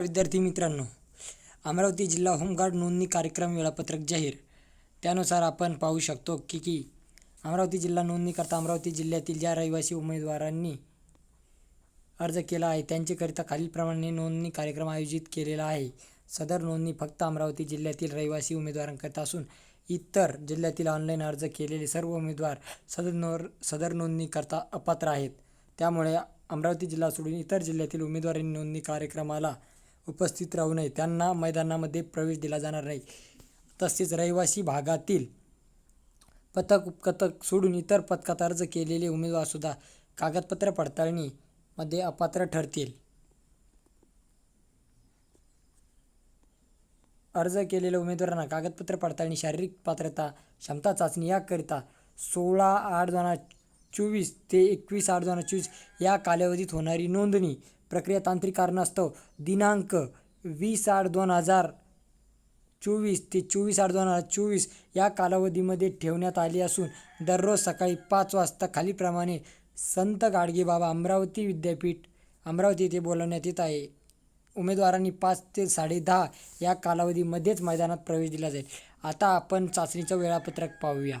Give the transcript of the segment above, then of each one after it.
विद्यार्थी मित्रांनो अमरावती जिल्हा होमगार्ड नोंदणी कार्यक्रम वेळापत्रक जाहीर. त्यानुसार आपण पाहू शकतो की की अमरावती जिल्हा नोंदणीकरता अमरावती जिल्ह्यातील ज्या रहिवासी उमेदवारांनी अर्ज केला आहे त्यांच्याकरिता खालीलप्रमाणे नोंदणी कार्यक्रम आयोजित केलेला आहे. सदर नोंदणी फक्त अमरावती जिल्ह्यातील रहिवासी उमेदवारांकरिता असून इतर जिल्ह्यातील ऑनलाईन अर्ज केलेले सर्व उमेदवार सदर नोर सदर नोंदणीकरता अपात्र आहेत. त्यामुळे अमरावती जिल्हा सोडून इतर जिल्ह्यातील उमेदवारांनी नोंदणी कार्यक्रमाला उपस्थित राहू नये. त्यांना मैदानामध्ये प्रवेश दिला जाणार नाही. तसेच रहिवासी भागातील पथक उपकथक सोडून इतर पथकात अर्ज केलेले उमेदवारसुद्धा कागदपत्र पडताळणीमध्ये अपात्र ठरतील. अर्ज केलेल्या उमेदवारांना कागदपत्र पडताळणी शारीरिक पात्रता क्षमता चाचणी याकरिता सोळा आठ दोन हजार चोवीस ते एकवीस आठ दोन हजार चोवीस या कालावधीत होणारी नोंदणी प्रक्रिया तांत्रिक कारणास्तव दिनांक वीस आठ दोन हजार चोवीस ते चोवीस आठ दोन हजार चोवीस या कालावधीमध्ये ठेवण्यात आली असून दररोज सकाळी पाच वाजता खालीलप्रमाणे संत गाडगेबाबा अमरावती विद्यापीठ अमरावती येथे बोलवण्यात येत आहे. उमेदवारांनी पाच ते साडेदहा या कालावधीमध्येच मैदानात प्रवेश दिला जाईल. आता आपण चाचणीचं वेळापत्रक पाहूया.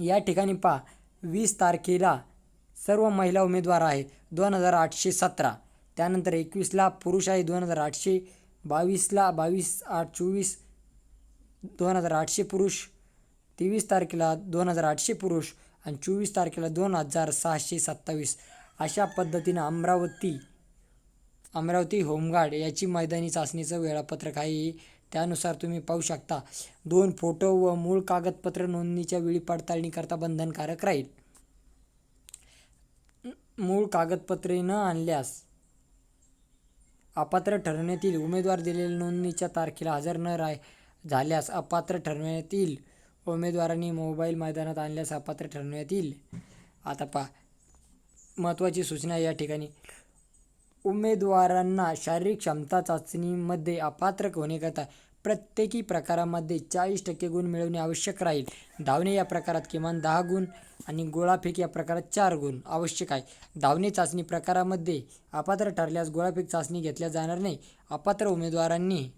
या ठिकाणी पहा. वीस तारखेला सर्व महिला उमेदवार आहेत दोन हजार आठशे सतरा. त्यानंतर एकवीसला पुरुष आहे दोन हजार आठशे बावीसला बावीस आठ चोवीस दोन हजार आठशे पुरुष तेवीस तारखेला दोन हजार आठशे पुरुष आणि चोवीस तारखेला दोन हजार सहाशे सत्तावीस. अशा पद्धतीनं अमरावती अमरावती होमगार्ड याची मैदानी चाचणीचं वेळापत्रक आहे. त्यानुसार तुम्ही पाहू शकता दोन फोटो व मूळ कागदपत्र नोंदणीच्या वेळी पडताळणीकरता बंधनकारक राहील. मूळ कागदपत्रे न आणल्यास अपात्र ठरवण्यात येईल उमेदवार दिलेल्या नोंदणीच्या तारखेला हजर न राह झाल्यास अपात्र ठरवण्यात येईल उमेदवारांनी मोबाईल मैदानात आणल्यास अपात्र ठरवण्यात येईल आता पहा महत्त्वाची सूचना या ठिकाणी. उमेदवारांना शारीरिक क्षमता चाचणीमध्ये अपात्र होण्याकरता प्रत्येकी प्रकारामध्ये चाळीस टक्के गुण मिळवणे आवश्यक राहील. धावणे या प्रकारात किमान दहा गुण आणि गोळाफेक या प्रकारात चार गुण आवश्यक आहे. धावणे चाचणी प्रकारामध्ये अपात्र ठरल्यास गोळाफेक चाचणी घेतल्या जाणार नाही. अपात्र उमेदवारांनी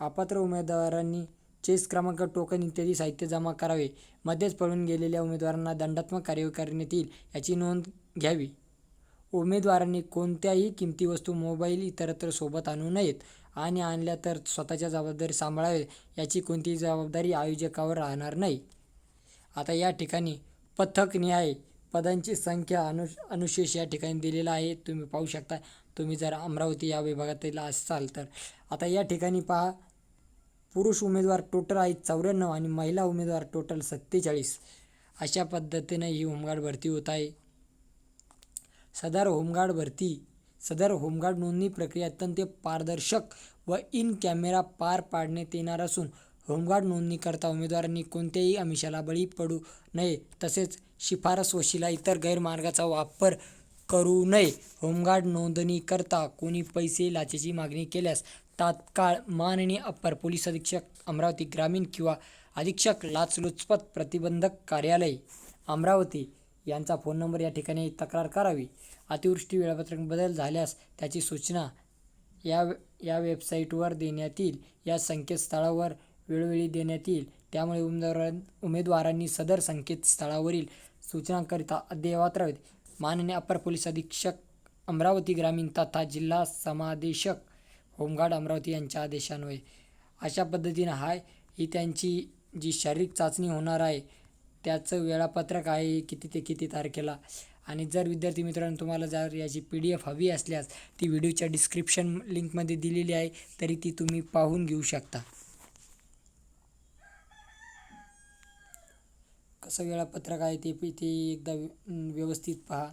अपात्र उमेदवारांनी चेस क्रमांक टोकन इत्यादी साहित्य जमा करावे. मध्येच पळून गेलेल्या उमेदवारांना दंडात्मक कार्यवाही करण्यात येईल याची नोंद घ्यावी. उमेदवारांनी कोणत्याही किमती वस्तू मोबाईल इतरत्र सोबत आणू नयेत आणि आणल्या तर स्वतःच्या जबाबदारी सांभाळावे याची कोणतीही जबाबदारी आयोजकावर राहणार नाही. आता या ठिकाणी पथकनिहाय पदांची संख्या अनु अनुशेष या ठिकाणी दिलेला आहे. तुम्ही पाहू शकता तुम्ही जर अमरावती या विभागातील असाल तर. आता या ठिकाणी पहा पुरुष उमेदवार टोटल आहेत चौऱ्याण्णव आणि महिला उमेदवार टोटल सत्तेचाळीस. अशा पद्धतीने ही होमगार्ड भरती होत आहे. सदर होमगार्ड भरती. सदर होमगार्ड नोंदणी प्रक्रिया अत्यंत पारदर्शक व इन कॅमेरा पार पाडण्यात येणार असून होमगार्ड नोंदणीकरता उमेदवारांनी कोणत्याही आमिषाला बळी पडू नये तसेच शिफारस वशिला इतर गैरमार्गाचा वापर करू नये. होमगार्ड नोंदणीकरता कोणी पैसे लाचेची मागणी केल्यास तात्काळ माननीय अप्पर पोलीस अधीक्षक अमरावती ग्रामीण किंवा अधीक्षक लाचलुचपत प्रतिबंधक कार्यालय अमरावती यांचा फोन नंबर या ठिकाणी तक्रार करावी. अतिवृष्टी वेळापत्रक बदल झाल्यास त्याची सूचना या या वेबसाईटवर देण्यात येईल. या संकेतस्थळावर वेळोवेळी देण्यात येईल. त्यामुळे उमेदवारां उमेदवारांनी सदर संकेतस्थळावरील सूचनांकरिता अद्ययावत राहावेत माननीय अप्पर पोलीस अधीक्षक अमरावती ग्रामीण तथा जिल्हा समादेशक होमगार्ड अमरावती यांच्या आदेशान्वये. अशा पद्धतीनं हाय ही त्यांची जी शारीरिक चाचणी होणार आहे त्याचं वेळापत्रक आहे किती ते किती तारखेला. आणि जर विद्यार्थी मित्रांनो तुम्हाला जर याची पी डी एफ हवी असल्यास ती व्हिडिओच्या डिस्क्रिप्शन लिंकमध्ये दिलेली आहे तरी ती तुम्ही पाहून घेऊ शकता. कसं वेळापत्रक आहे ते ते एकदा व्यवस्थित पहा.